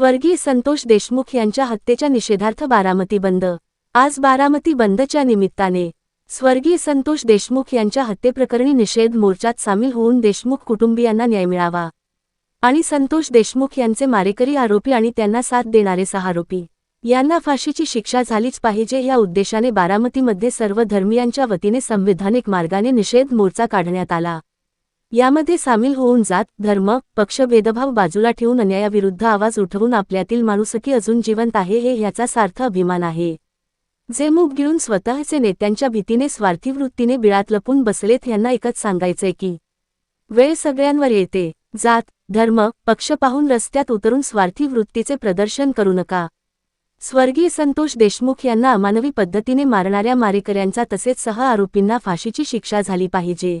स्वर्गीय संतोष देशमुख यांच्या हत्येच्या निषेधार्थ बारामती बंद. आज बारामती बंदच्या निमित्ताने स्वर्गीय संतोष देशमुख यांच्या हत्येप्रकरणी निषेध मोर्चात सामील होऊन देशमुख कुटुंबियांना न्याय मिळावा आणि संतोष देशमुख यांचे मारेकरी आरोपी आणि त्यांना साथ देणारे सहा आरोपी यांना फाशीची शिक्षा झालीच पाहिजे या उद्देशाने बारामतीमध्ये सर्व धर्मियांच्या वतीने संविधानिक मार्गाने निषेध मोर्चा काढण्यात आला. यामध्ये सामील होऊन जात धर्म पक्ष भेदभाव बाजूला ठेवून अन्यायाविरुद्ध आवाज उठवून आपल्यातील माणुसकी अजून जिवंत आहे हे ह्याचा सार्थ अभिमान आहे. जे मूग गिळून स्वतःचे नेत्यांच्या भीतीने स्वार्थी वृत्तीने बिळात लपून बसलेत यांना एकच सांगायचंय की वेळ सगळ्यांवर येते. जात धर्म पक्ष पाहून रस्त्यात उतरून स्वार्थी वृत्तीचे प्रदर्शन करू नका. स्वर्गीय संतोष देशमुख यांना अमानवी पद्धतीने मारणाऱ्या मारेकऱ्यांचा तसेच सह आरोपींना फाशीची शिक्षा झाली पाहिजे.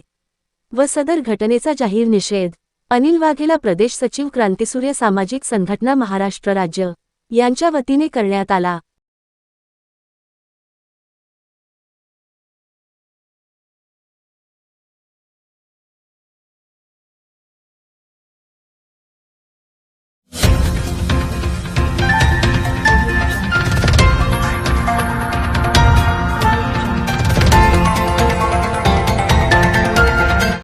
व सदर घटनेचा जाहीर निषेध. अनिल वाघेला प्रदेश सचिव क्रांतिसूर्य सामाजिक संघटना महाराष्ट्र राज्य यांच्या वतीने करण्यात आला.